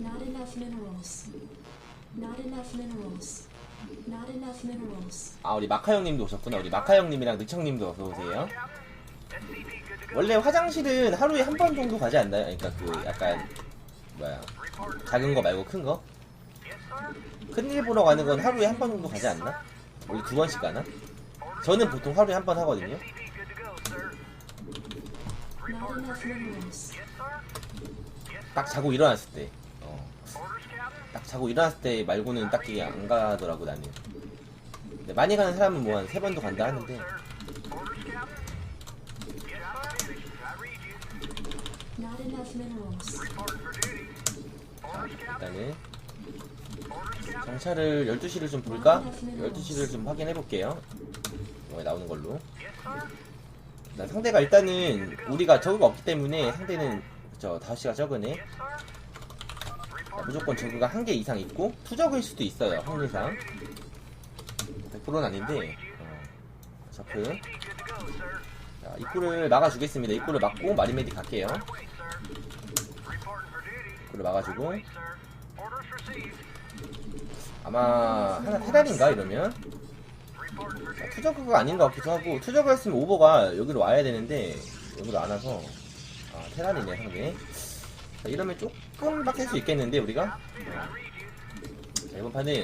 Not enough minerals. Not enough minerals. Not enough minerals. 아 우리 마카 형님도 오셨구나 우리 마카 형님이랑 늑청님도 어서 오세요 원래 화장실은 하루에 한 번 정도 가지 않나요? 그러니까 그 약간 뭐야 작은 거 말고 큰 거? 큰 일 보러 가는 건 하루에 한 번 정도 가지 않나? 원래 두 번씩 가나? 저는 보통 하루에 한 번 하거든요 딱 자고 일어났을 때 어. 딱 자고 일어났을 때 말고는 딱히 안 가더라고 나는 근데 많이 가는 사람은 뭐 한 세 번도 간다 하는데. 일단은 정찰을 12시를 좀 볼까? 12시를 좀 확인해 볼게요. 어, 나오는 걸로. 일단 상대가 일단은 우리가 저그가 없기 때문에 상대는 저 5시가 적으네. 자, 무조건 저그가 한 개 이상 있고 투적일 수도 있어요. 확률상. 100%는 아닌데. 어, 저크. 자, 입구를 막아주겠습니다. 입구를 막고 마리메디 갈게요. 입구를 막아주고 아마 하나 테란인가 이러면 자, 투저그가 아닌 것 같기도 하고 투저그였으면 오버가 여기로 와야 되는데 여기로 안 와서 아 테란이네 상대 자, 이러면 조금 빡셀 수 있겠는데 우리가 자, 이번 판은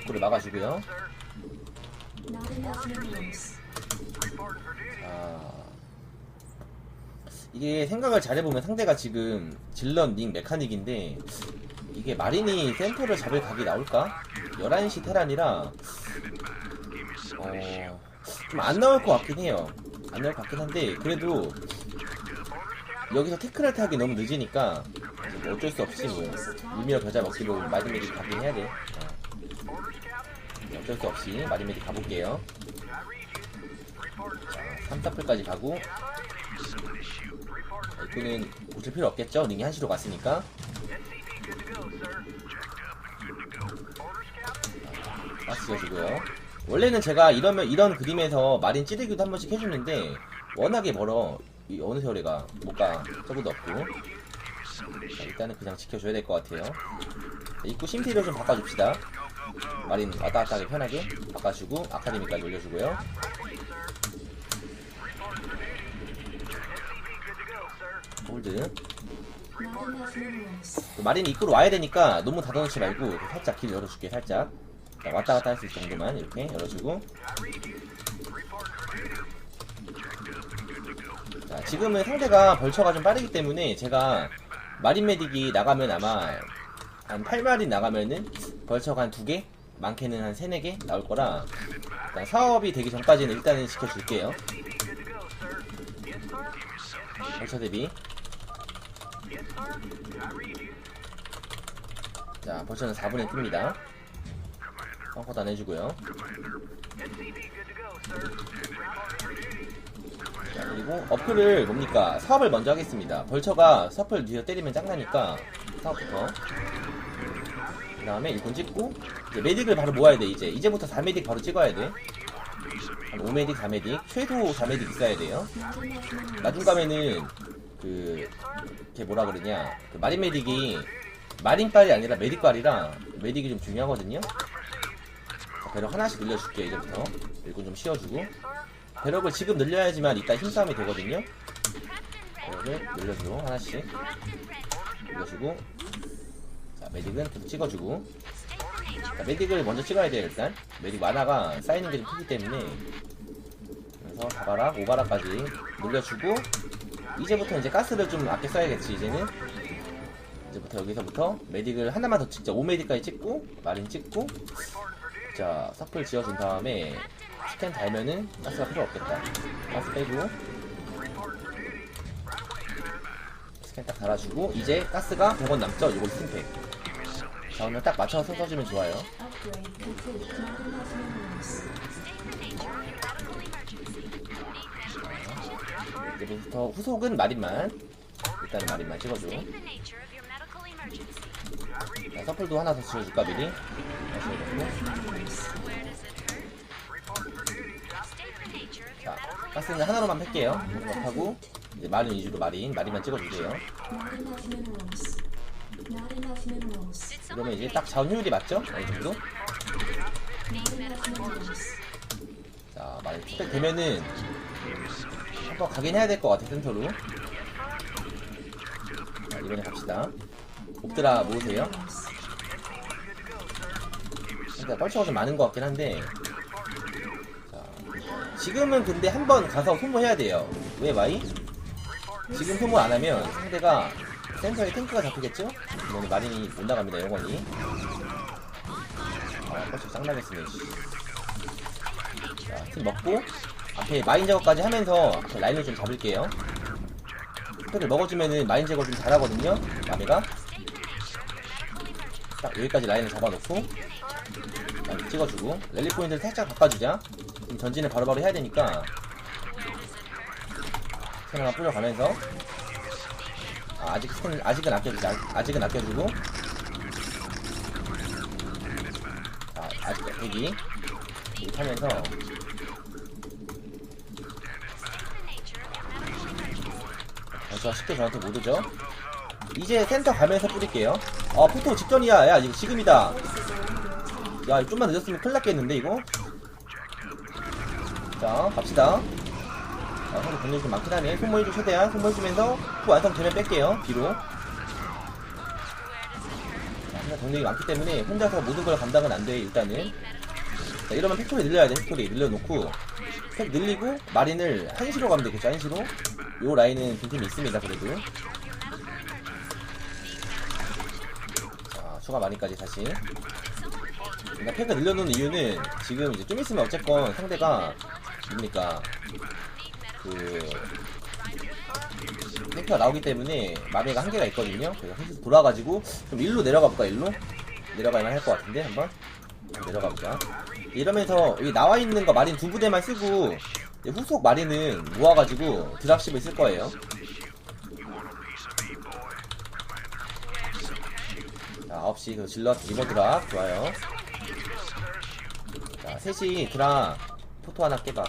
입구를 막아주고요. 자 이게 생각을 잘해보면 상대가 지금 질런 닉 메카닉인데 이게 마린이 센터를 잡을 각이 나올까? 11시 테란이라 어, 좀 안 나올 것 같긴 해요. 안 나올 것 같긴 한데 그래도 여기서 태클을 타기 너무 늦으니까 뭐 어쩔 수 없이 뭐 유미어 겨자 먹기로 마리메디 가긴 해야 돼. 어. 어쩔 수 없이 마리메디 가볼게요. 3타플까지 가고. 이거는 고칠 필요 없겠죠? 링이 한시로 갔으니까. 가스 지어주고요 원래는 제가 이러면 이런 그림에서 마린 찌르기도 한 번씩 해주는데 워낙에 멀어. 이 어느 세월에가 못가 저거도 없고. 자, 일단은 그냥 지켜줘야 될 것 같아요. 자, 입구 심티를 좀 바꿔줍시다. 마린 왔다 갔다 하기 편하게 바꿔주고 아카데미까지 올려주고요. 홀드. 그 마린 입구로 와야 되니까 너무 닫아놓지 말고 살짝 길 열어줄게 살짝 자, 왔다 갔다 할 수 있을 정도만 이렇게 열어주고 자 지금은 상대가 벌처가 좀 빠르기 때문에 제가 마린 메딕이 나가면 아마 한 8마린 나가면은 벌처가 한 2개? 많게는 한 3, 4개 나올 거라 일단 사업이 되기 전까지는 일단은 지켜줄게요 벌처 대비 자, 벌써는 4분에 뜹니다. 펑커도 안 해주고요. 자, 그리고 어플을 뭡니까? 사업을 먼저 하겠습니다. 벌처가 서플 뒤에 때리면 짱나니까 사업부터. 그 다음에 일꾼 찍고, 이제 메딕을 바로 모아야 돼, 이제. 이제부터 4메딕 바로 찍어야 돼. 한 5메딕, 4메딕. 최소 4메딕 있어야 돼요. 나중 가면은 그, 걔 뭐라 그러냐 그 마린 메딕이 마린빨이 아니라 메딕빨이라 메딕이 좀 중요하거든요 자, 배럭 하나씩 늘려줄게 이제부터. 일꾼 좀 씌워주고. 배럭을 지금 늘려야지만 이따 힘싸움이 되거든요. 배럭을 늘려주고 하나씩. 늘려주고. 자 메딕은 계속 찍어주고. 자, 메딕을 먼저 찍어야 돼요 일단. 메딕 만화가 쌓이는 게 좀 크기 때문에. 그래서 4바락, 5바락까지 늘려주고. 이제부터 이제 가스를 좀 아껴 써야겠지 이제는. 이제부터 여기서부터 메딕을 하나만 더 찍자. 5메딕까지 찍고 마린 찍고 자 서플 지어준 다음에 스캔 달면은 가스가 필요 없겠다. 가스 빼고 스캔 딱 달아주고 이제 가스가 100원 남죠? 이거 스팀팩. 자 오늘 딱 맞춰서 써주면 좋아요. 이제부터 후속은 마린만. 일단 마린만 찍어줘. 자, 서플도 하나 더 지어줄까 미리? 다시 해주고 가스는 하나로만 팰게요 하고 이제 마린 위주로 마린 마린만 찍어주세요. 그러면 이제 딱 효율이 맞죠? 어느 정도? 자 마린 스펙 되면은 한번 가긴 해야 될 것 같아 센터로 자 이번에 갑시다 옵드라 모으세요. 그러니까 뻘쳐가 좀 많은 것 같긴 한데 자, 지금은 근데 한 번 가서 소모해야 돼요 왜 마이? 지금 소모 안 하면 상대가 센터에 탱크가 잡히겠죠? 그러면 마린이 못 나갑니다 영원히 아 뻘쳐 짱나겠으네 씨. 자, 팀 먹고 앞에 마인 제거까지 하면서 라인을 좀 잡을게요 스펠을 먹어주면은 마인 제거 좀 잘하거든요 마메가 딱 여기까지 라인을 잡아놓고 자, 찍어주고 랠리 포인트를 살짝 바꿔주자 지금 전진을 바로바로 해야 되니까. 스캔 뿌려가면서. 아, 아직 스캔 아직은 아껴주자 아직은 아껴주고. 자, 아직 대기. 이렇게 하면서. 저 쉽게 저한테 못 오죠? 이제 센터 가면서 뿌릴게요. 아 포토 직전이야. 야 이거 지금이다. 야 좀만 늦었으면 큰일 났겠는데 이거 자 갑시다. 자 상대 병력이 좀 많긴 하네 소모해줘 최대한 소모해주면서 후 완성되면 뺄게요. 뒤로. 자 병력이 많기 때문에 혼자서 모든 걸 감당은 안 돼 일단은. 자 이러면 팩토리 늘려야 돼 팩토리. 늘려놓고. 팩 늘리고 마린을 한시로 가면 되겠죠 한시로? 요 라인은 빈틈이 있습니다 그래도. 자 추가 마린까지 다시. 그러니까 팩을 늘려놓은 이유는 지금 이제 좀 있으면 어쨌건 상대가 뭡니까 그 탱크가 나오기 때문에 마비가 한계가 있거든요. 그래서 한시 돌아가지고 좀 일로 내려가 볼까 일로? 내려가야만 할 것 같은데 한번? 내려가 보자. 이러면서 여기 나와 있는 거 마린 두 부대만 쓰고 후속 마린은 모아가지고 드랍십을 쓸 거예요. 자 9시 그 질럿 리버 드랍. 좋아요. 자 셋이 드랍 포토 하나 깨봐.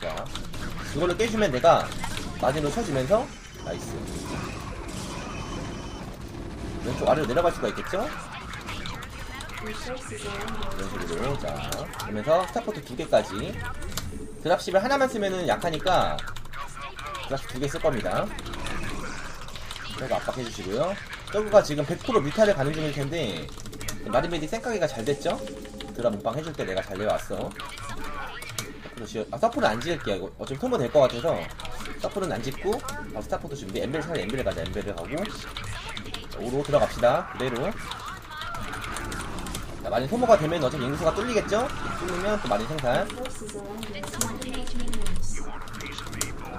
자 이걸로 깨주면 내가 마진으로 쳐주면서 나이스. 왼쪽 아래로 내려갈 수가 있겠죠? 이런 식으로 자 그러면서 스타포트 두 개까지. 드랍십을 하나만 쓰면은 약하니까 드랍십 두 개 쓸 겁니다. 저거 압박해 주시고요. 저거가 지금 100% 뮤타를 가는 중일 텐데 마리메디 생각이가 잘 됐죠? 드랍 몸빵 해줄 때 내가 잘 내려왔어. 서포트 지어, 아 서포는 안 지을게요 이거 어차피 소모 될것 같아서. 서포는 안 짓고 아, 스타포트 준비. 엠벨 차라리 엠벨을 가자. 엠벨을 가고. 자, 오로 들어갑시다. 그대로. 자, 많이 소모가 되면 어차피 인구수가 뚫리겠죠? 뚫리면 또 많이 생산.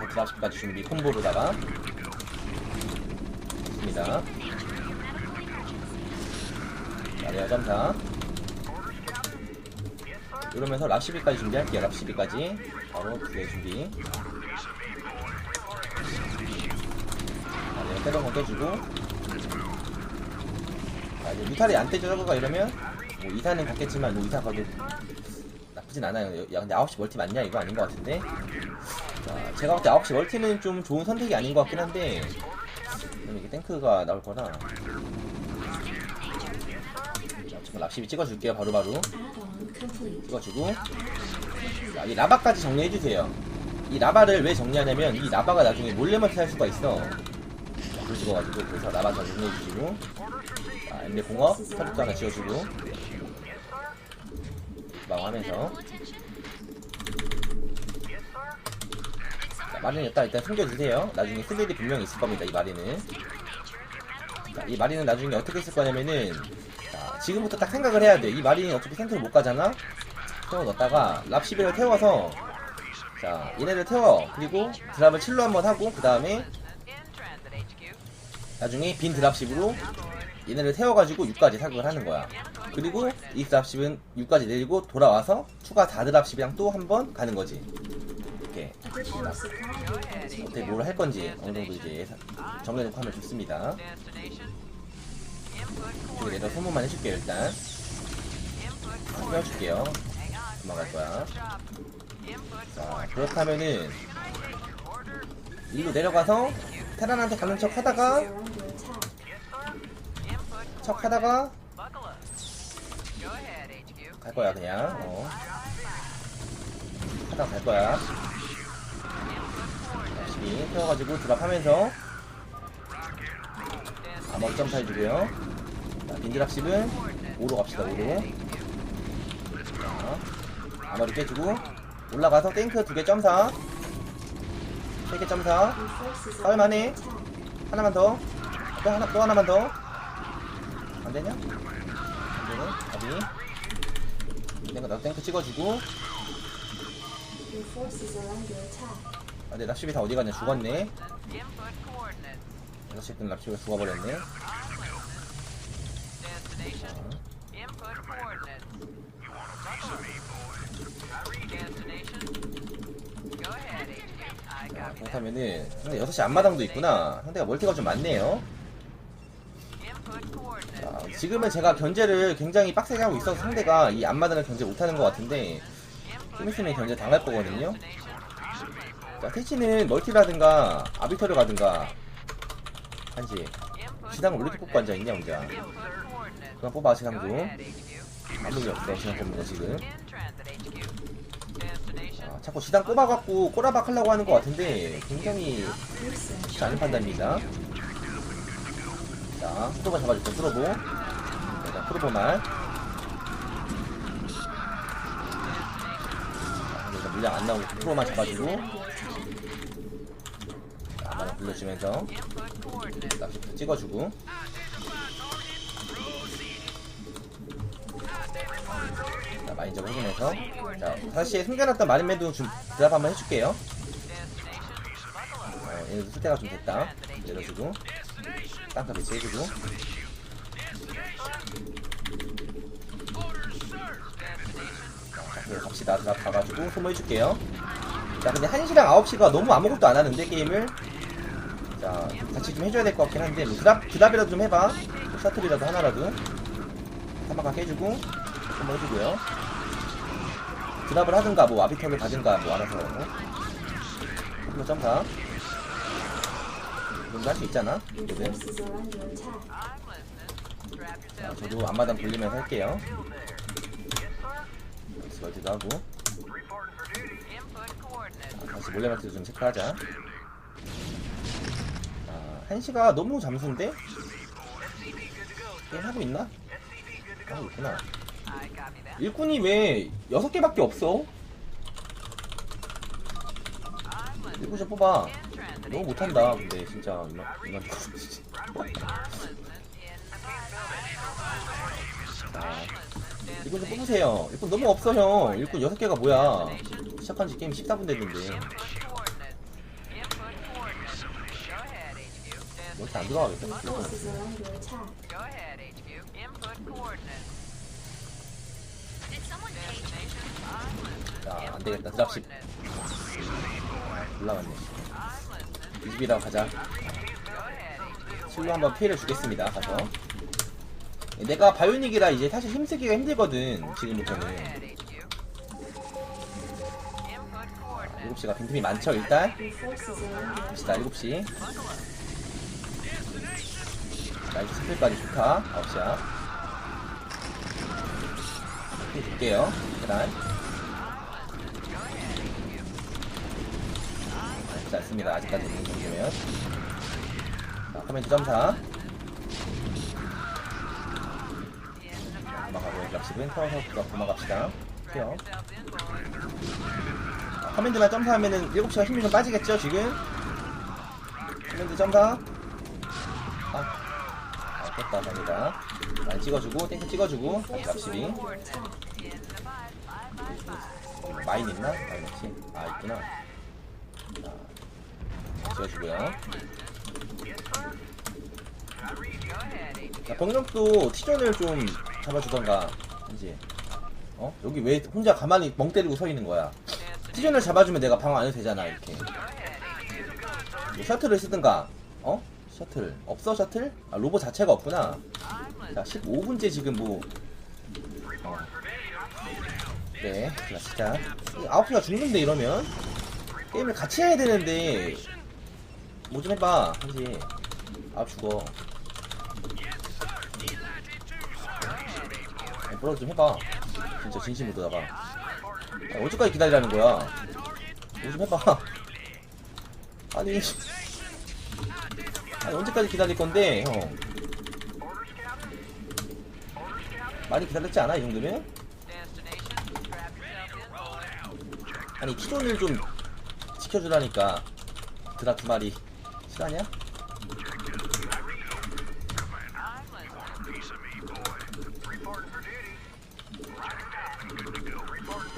드랍십까지 준비. 콤보로다가. 좋습니다 자 레어 점사. 이러면서 랍시비까지 준비할게요 랍시비까지. 바로 두개 준비. 자 레어 때려 건 떼주고. 자 이제 미탈이 안 떼져 저거가 이러면? 뭐 이사는 갔겠지만 뭐 이사 가도 나쁘진 않아요. 야 근데 9시 멀티 맞냐? 이거 아닌 것 같은데? 자, 제가 볼 때 9시 멀티는 좀 좋은 선택이 아닌 것 같긴 한데 이게 탱크가 나올 거라 랍십이 찍어줄게요 바로바로 Add-on complete. 찍어주고 자, 이 라바까지 정리해주세요 이 라바를 왜 정리하냐면 이 라바가 나중에 몰래 멀티 할 수가 있어 불 찍어가지고 그래서 라바 잘 정리해주시고 자, 엠레 공업 스타트도 하나 지어주고 마감하면서 자, 마리는 일단 일단 숨겨주세요. 나중에 쓸 일이 분명히 있을 겁니다. 이 마리는. 자, 이 마리는 나중에 어떻게 쓸 거냐면은 자, 지금부터 딱 생각을 해야 돼. 이 마리는 어차피 센터를 못 가잖아. 태워 넣었다가 랍시베를 태워서 자 얘네를 태워 그리고 드랍을 칠로 한번 하고 그 다음에 나중에 빈 드랍십으로 얘네를 태워가지고 6까지 사격을 하는 거야. 그리고 이 드랍십은 6까지 내리고 돌아와서 추가 4드랍십이랑 또 한 번 가는 거지. 이렇게 어떻게 뭘 할 건지 어느 정도 이제 정해놓고 하면 좋습니다. 내가 소문만 해줄게요 일단. 빼어줄게요. 도망갈 거야. 자, 그렇다면은 일로 내려가서 테란한테 가는 척 하다가. 척 하다가 갈 거야 그냥. 어. 하다가 갈 거야. 열심히 태워가지고 드랍하면서 점사 해주고요. 자, 빈드랍십은 5로 갑시다 5로. 자, 아머리 깨주고 올라가서 탱크 두개 점사. 세개 점사. Attack. 하나만 더. 또 하나 또 하나만 더. 안 되냐? 안 되네. 가비. 내가 나도 탱크 찍어주고. 아, 근데 납십이 다 어디 갔냐? 죽었네. 납십은 납십이 죽어버렸네. 자, 그렇다면은 상대 6시 앞마당도 있구나. 상대가 멀티가 좀 많네요. 자, 지금은 제가 견제를 굉장히 빡세게 하고 있어서 상대가 이 앞마당을 견제 못하는 것 같은데 좀 있으면 견제 당할 거거든요. 자, 태치는 멀티라든가 아비터를 가든가 한지 시당을 왜 이렇게 뽑고 앉아있냐 혼자 그만 뽑아 시당도 아무 일 없어 거 지금. 아, 자꾸 시당 뽑아갖고 꼬라박 하려고 하는 것 같은데 굉장히. 쉽지 않은 판단입니다. 자 프로보 잡아줄게 프로보 자 프로보만. 자, 물량 안 나오고 프로만 잡아주고. 자, 불러주면서. 낚시부터 찍어주고 마인저 확인해서. 자 다시 숨겨놨던 마린맨도 좀 드랍 한번 해줄게요. 어, 얘도 쓸 때가 좀 됐다. 내려주고. 땅값 배치해주고. 자 갑시다. 드랍 가가지고 소모해줄게요. 자 근데 1시랑 9시가 너무 아무것도 안 하는데 게임을. 자 같이 좀 해줘야 될 것 같긴 한데 뭐 드랍, 드랍이라도 좀 해봐. 뭐 셔틀이라도 하나라도. 한방각 해주고 한번 해주고요 드랍을 하든가 뭐 아비터를 가든가 뭐 알아서 한번 점사 이 정도 할수 있잖아 attack. 자, 저도 앞마당 돌리면서 할게요 스월드도 하고 자, 다시 몰래마트도 좀 체크하자 아, 한시가 너무 잠수인데? 게임 하고 있나? 하고 있구나 일꾼이 왜 6개밖에 없어? 일꾼 좀 뽑아. 너무 못한다 근데 진짜. 이만 이만 자, 일꾼 좀 뽑으세요. 일꾼 너무 없어 형. 일꾼 6개가 뭐야? 시작한 지 게임 14분 됐는데. 뭐 이렇게 안 들어가겠다 Attack. 자 안되겠다. 드랍십 올라갔네. 이 집이랑 가자. 실로 한번 피해를 주겠습니다. 가서. 내가 바이오닉이라 이제 사실 힘쓰기가 힘들거든 지금부터는 7시가 빈틈이 많죠 일단. 갑시다 7시. 나이스 스플까지 좋다. 9시야 줄게요. 계단. 잘 씁니다. 아직까지 있는 정도면 자 커맨드 점사. 도망가고요 랍십은 태워서 도망갑시다. 튀어. 커맨드만 점사하면은 7시가 힘이 좀 빠지겠죠 지금? 커맨드 점사. 아, 아 깼다 갑니다. 많이 찍어주고 탱크 찍어주고 다시 attack. 마인 있나? 마인 없지? 아 있구나 자 지어주고요 자 병력도 티존을 좀 잡아주던가 이제 어? 여기 왜 혼자 가만히 멍 때리고 서 있는 거야 티존을 잡아주면 내가 방어 안 해도 되잖아 이렇게 뭐 셔틀을 쓰든가 어? 셔틀 없어 셔틀? 아 로봇 자체가 없구나 자 15분째 지금 뭐 어. 네, 자, 진짜. 9시가 죽는데, 이러면? 게임을 같이 해야 되는데, 뭐 좀 해봐, 한지. 아, 죽어. 아니, 뭐라도 좀 해봐. 진짜 진심으로 다가. 아, 언제까지 기다리라는 거야? 뭐 좀 해봐. 아니. 아니, 언제까지 기다릴 건데, 형. 많이 기다렸지 않아, 이 정도면? 아니 키존을 좀 지켜주라니까. 드라 두 마리. 실화냐?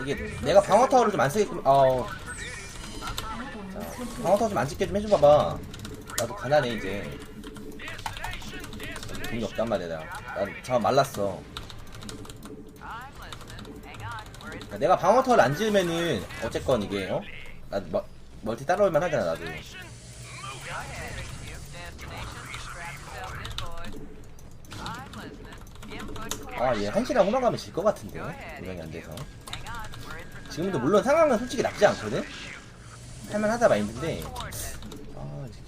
이게 내가 방어 타워를 좀 안 쓰게끔 어 Add-on complete. 방어 타워 좀 안 찍게 좀 해줘봐봐. 나도 가난해 이제. 돈이 없단 말이야 난저 말랐어 내가 방어 타워를 안 지으면은 어쨌건 이게 어? 나 머, 멀티 따라올만 하잖아 나도. 아얘 한시랑 호만 가면 질 것 같은데? 분명히 안 돼서. 지금도 물론 상황은 솔직히 나쁘지 않거든? 할만하다 마인드인데. 아 이제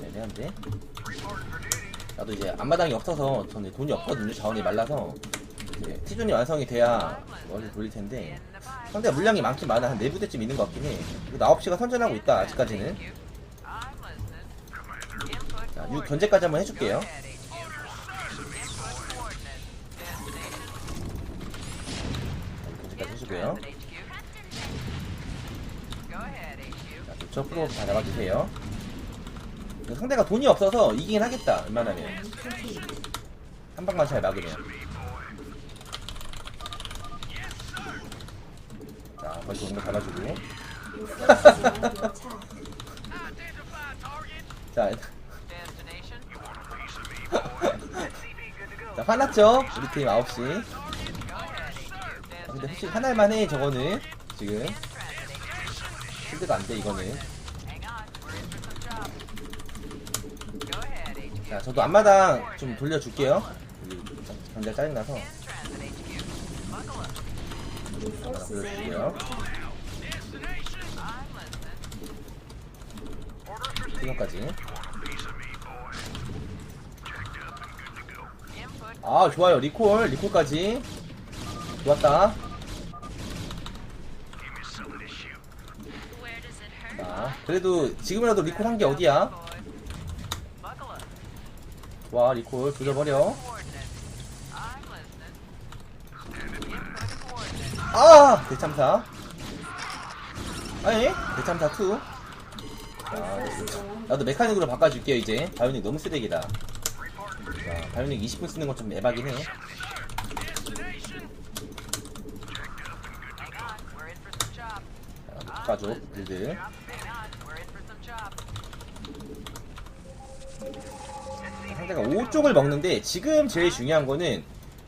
네, 애매한데. 나도 이제 앞마당이 없어서 저는 돈이 없거든요 자원이 말라서 이제 티존이 완성이 돼야 머리 돌릴 텐데 상대가 물량이 많긴 많아. 한 4부대쯤 있는 것 같긴 해. 그리고 나 9시가 선전하고 있다 아직까지는. 자, 6 견제까지 한번 해줄게요. 자, 견제까지 해주고요. 자, 도처 프로 다 잡아주세요. 상대가 돈이 없어서 이기긴 하겠다 웬만하면. 한 방만 잘 막으면 are under attack. 자, 자 화났죠? 우리 팀 9시. 근데 솔직히 화날만 해 저거는? 지금. 실드가 안 돼 이거는. 자 저도 앞마당 좀 돌려줄게요. 여기 전자 짜증나서 Attack. 지금까지. 아 좋아요. 리콜 리콜까지. 좋았다. 자 그래도 지금이라도 리콜 한 게 어디야? 와 리콜. 조져버려 아 대참사. 아니 대참사 2 Your 아, 나도 메카닉으로 바꿔줄게요 이제. 바이오닉 너무 쓰레기다. 자 바이오닉 20분 쓰는 건 좀 에바긴 해 자, 바꿔줘 빌드. 상대가 5쪽을 먹는데 지금 제일 중요한 거는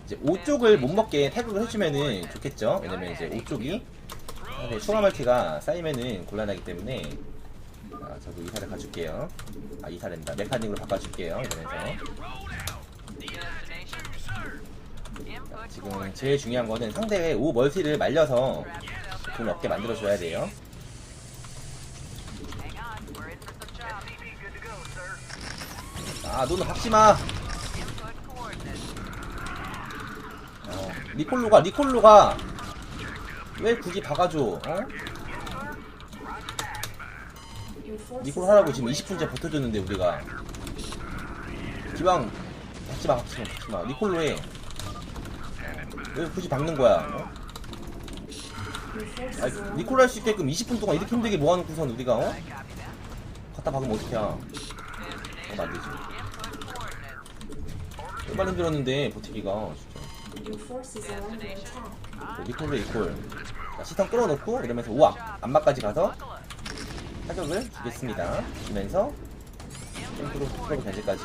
이제 5쪽을 못 먹게 태극을 해주면은 좋겠죠 왜냐면 이제 5쪽이 상대 추가 멀티가 쌓이면은 곤란하기 때문에 아, 저도 이사를 가줄게요. 아, 이사된다. 메카닉으로 바꿔줄게요. 이러면서. 자, 지금 제일 중요한 거는 상대의 5 멀티를 말려서 돈 없게 만들어줘야 돼요. 아, 너는 박지마! 리콜로가, 리콜로가! 왜 굳이 박아줘, 어? Are 하라고 지금 under 20분째 버텨줬는데 우리가 기왕 박지마 박지마 박지마 니콜로 해 어, 왜 굳이 박는 거야 어? 아니, 니콜 할 수 있게끔 20분 동안 이렇게 힘들게 모아놓고선 우리가 어? 갖다 박으면 어떡해 어, 안되지 얼마나 힘들었는데 버티기가 진짜 니콜로 이콜 자, 시선 끌어놓고 이러면서 우악 안마까지 가서 타격을 주겠습니다 주면서 탱크로 프로브 견제까지.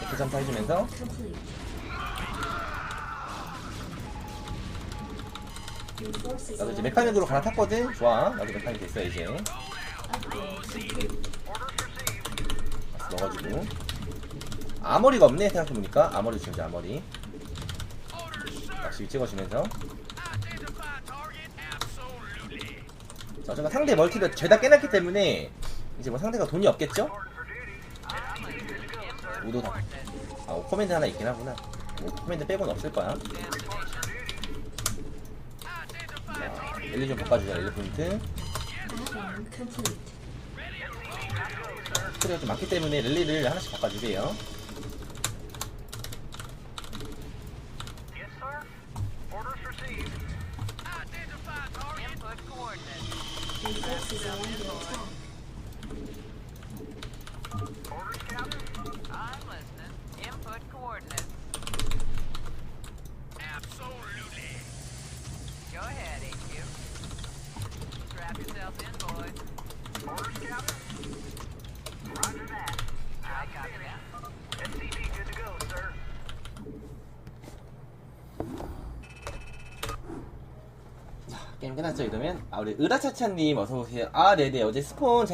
이렇게 점프 해주면서 나도 이제 메카닉으로 갈아탔거든? 좋아. 나도 메카닉 됐어, 이제. 넣어가지고. 아머리가 없네, 생각해보니까. 아머리 지금 이제 아머리. 낚시 찍어주면서. 자, 어쨌든 상대 멀티를 죄다 깨놨기 때문에, 이제 뭐 상대가 돈이 없겠죠? 우도 다. 아, 코멘트 하나 있긴 하구나. 뭐, 코멘트 빼고는 없을 거야. 자, 랠리 좀 바꿔주자, 랠리 포인트. 스트레가 좀 많기 때문에 랠리를 하나씩 바꿔주세요. Yes, sir. Orders received. Identify target. Input coordinates. Your forces are under attack. Orders, Captain. I'm listening. Input coordinates. Absolutely. Go ahead, HQ. Strap yourself in, boys. Orders, Captain. Roger that. I copy that. SCV good to go, sir. 끝났죠, 이러면? 아, 우리 으라차차님 어서오세요. 아, 네네. 어제 스폰 잘